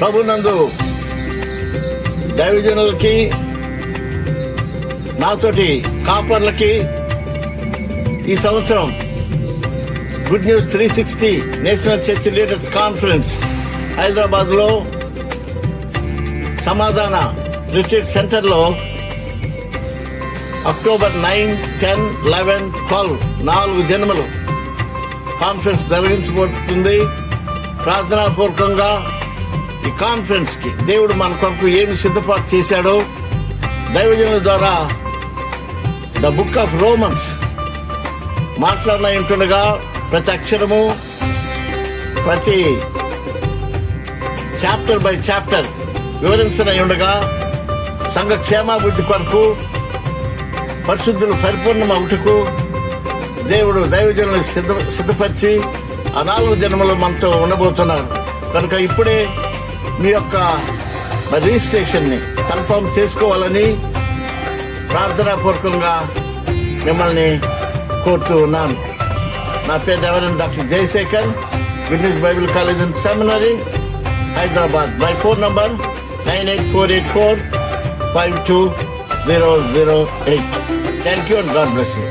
ప్రభునందు దైవజనులకి నాతోటి కాపర్లకి ఈ సంవత్సరం good news three sixty national church leaders conference హైదరాబాద్లో సమాధాన రిట్రీట్ సెంటర్లో October nine ten eleven twelve నాలుగు జన్మలు కాన్ఫరెన్స్ జరిగించబోతుంది ప్రార్థనాపూర్వకంగా ఈ కాన్ఫరెన్స్కి. దేవుడు మన కొరకు ఏమి సిద్ధపాటు చేశాడో దైవజనుల ద్వారా ద బుక్ ఆఫ్ రోమన్స్ మాట్లాడిన ఉంటుండగా ప్రతి అక్షరము ప్రతి చాప్టర్ బై చాప్టర్ వివరించిన ఉండగా సంఘ క్షేమాభివృద్ధి కొరకు పరిశుద్ధులు పరిపూర్ణమవుటకు దేవుడు దైవజనులు సిద్ధ సిద్ధపరిచి ఆ నాలుగు జన్మలు మనతో ఉండబోతున్నారు. కనుక ఇప్పుడే మీ యొక్క రిజిస్ట్రేషన్ని కన్ఫర్మ్ చేసుకోవాలని ప్రార్థనాపూర్వకంగా మిమ్మల్ని కోరుతూ ఉన్నాను. నా పేరు ఎవరైనా doctor Jayasekhar Witness Bible College and Seminary Hyderabad. My phone number nine eight four eight four five two zero zero eight. Thank you and God bless you.